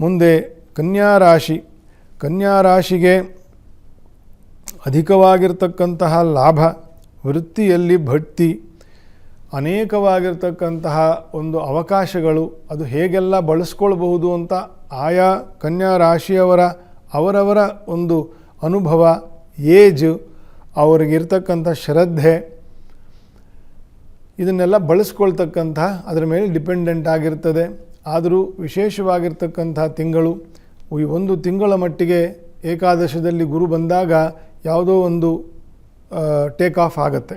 ಮುಂದೆ ಕನ್ಯಾ ರಾಶಿ. ಕನ್ಯಾ ರಾಶಿಗೆ ಅಧಿಕವಾಗಿರ್ತಕ್ಕಂತಹ ಲಾಭ, ವೃತ್ತಿಯಲ್ಲಿ ಭಟ್ತಿ ಅನೇಕವಾಗಿರ್ತಕ್ಕಂತಹ ಒಂದು ಅವಕಾಶಗಳು, ಅದು ಹೇಗೆಲ್ಲ ಬಳಸ್ಕೊಳ್ಬಹುದು ಅಂತ ಆಯಾ ಕನ್ಯಾ ರಾಶಿಯವರ, ಅವರವರ ಒಂದು ಅನುಭವ, ಏಜ್, ಅವರಿಗಿರ್ತಕ್ಕಂಥ ಶ್ರದ್ಧೆ, ಇದನ್ನೆಲ್ಲ ಬಳಸ್ಕೊಳ್ತಕ್ಕಂತಹ ಅದರ ಮೇಲೆ ಡಿಪೆಂಡೆಂಟ್ ಆಗಿರ್ತದೆ. ಆದರೂ ವಿಶೇಷವಾಗಿರ್ತಕ್ಕಂಥ ತಿಂಗಳು, ಈ ಒಂದು ತಿಂಗಳ ಮಟ್ಟಿಗೆ ಏಕಾದಶದಲ್ಲಿ ಗುರು ಬಂದಾಗ ಯಾವುದೋ ಒಂದು ಟೇಕ್ ಆಫ್ ಆಗುತ್ತೆ.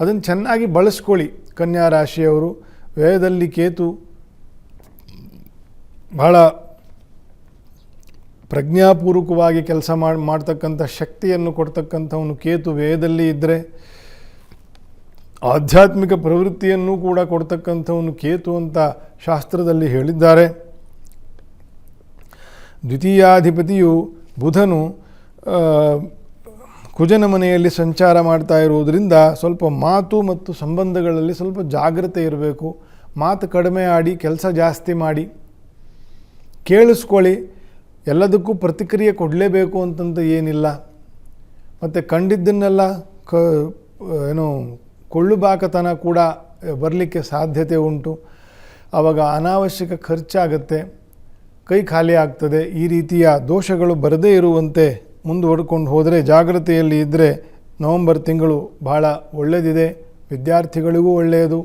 ಅದನ್ನು ಚೆನ್ನಾಗಿ ಬಳಸ್ಕೊಳ್ಳಿ ಕನ್ಯಾ ರಾಶಿಯವರು. ವ್ಯಯದಲ್ಲಿ ಕೇತು ಬಹಳ ಪ್ರಜ್ಞಾಪೂರ್ವಕವಾಗಿ ಕೆಲಸ ಮಾಡಿ, ಮಾಡ್ತಕ್ಕಂಥ ಶಕ್ತಿಯನ್ನು ಕೊಡ್ತಕ್ಕಂಥವನು ಕೇತು ವ್ಯಯದಲ್ಲಿ ಇದ್ದರೆ ಆಧ್ಯಾತ್ಮಿಕ ಪ್ರವೃತ್ತಿಯನ್ನು ಕೂಡ ಕೊಡ್ತಕ್ಕಂಥವನು ಕೇತು ಅಂತ ಶಾಸ್ತ್ರದಲ್ಲಿ ಹೇಳಿದ್ದಾರೆ. ದ್ವಿತೀಯಾಧಿಪತಿಯು ಬುಧನು ಕುಜನ ಮನೆಯಲ್ಲಿ ಸಂಚಾರ ಮಾಡ್ತಾ ಇರುವುದರಿಂದ ಸ್ವಲ್ಪ ಮಾತು ಮತ್ತು ಸಂಬಂಧಗಳಲ್ಲಿ ಸ್ವಲ್ಪ ಜಾಗ್ರತೆ ಇರಬೇಕು. ಮಾತು ಕಡಿಮೆ ಆಡಿ ಕೆಲಸ ಜಾಸ್ತಿ ಮಾಡಿ. ಕೇಳಿಸ್ಕೊಳ್ಳಿ, ಎಲ್ಲದಕ್ಕೂ ಪ್ರತಿಕ್ರಿಯೆ ಕೊಡಲೇಬೇಕು ಅಂತಂತ ಏನಿಲ್ಲ. ಮತ್ತು ಕಂಡಿದ್ದನ್ನೆಲ್ಲ ಕ ಏನು ಕೊಳ್ಳುಬಾಕತನ ಕೂಡ ಬರಲಿಕ್ಕೆ ಸಾಧ್ಯತೆ ಉಂಟು. ಆವಾಗ ಅನಾವಶ್ಯಕ ಖರ್ಚಾಗತ್ತೆ. ಕೈ ಖಾಲಿ ಆಗ್ತದೆ. ಈ ರೀತಿಯ ದೋಷಗಳು ಬರದೇ ಇರುವಂತೆ ಮುಂದುವರ್ಕೊಂಡು ಹೋದರೆ, ಜಾಗ್ರತೆಯಲ್ಲಿ ಇದ್ದರೆ ನವಂಬರ್ ತಿಂಗಳು ಬಹಳ ಒಳ್ಳೆಯದಿದೆ ವಿದ್ಯಾರ್ಥಿಗಳಿಗೂ ಒಳ್ಳೆಯದು.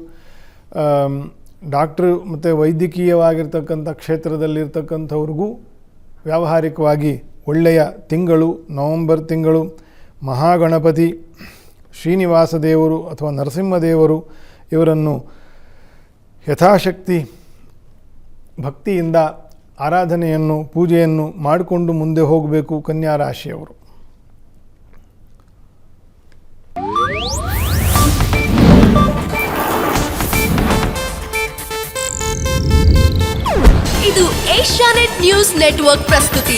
ಡಾಕ್ಟ್ರು ಮತ್ತು ವೈದ್ಯಕೀಯವಾಗಿರ್ತಕ್ಕಂಥ ಕ್ಷೇತ್ರದಲ್ಲಿರ್ತಕ್ಕಂಥವ್ರಿಗೂ ವ್ಯಾವಹಾರಿಕವಾಗಿ ಒಳ್ಳೆಯ ತಿಂಗಳು, ನವಂಬರ್ ತಿಂಗಳು, ಮಹಾಗಣಪತಿ. ಶ್ರೀನಿವಾಸ ದೇವರು ಅಥವಾ ನರಸಿಂಹದೇವರು ಇವರನ್ನು ಯಥಾಶಕ್ತಿ, ಭಕ್ತಿಯಿಂದ ಆರಾಧನೆಯನ್ನು, ಪೂಜೆಯನ್ನು ಮಾಡಿಕೊಂಡು ಮುಂದೆ ಹೋಗಬೇಕು ಕನ್ಯಾ ರಾಶಿಯವರು ಇದು ಏಷ್ಯಾನೆಟ್ ನ್ಯೂಸ್ ನೆಟ್ವರ್ಕ್ ಪ್ರಸ್ತುತಿ.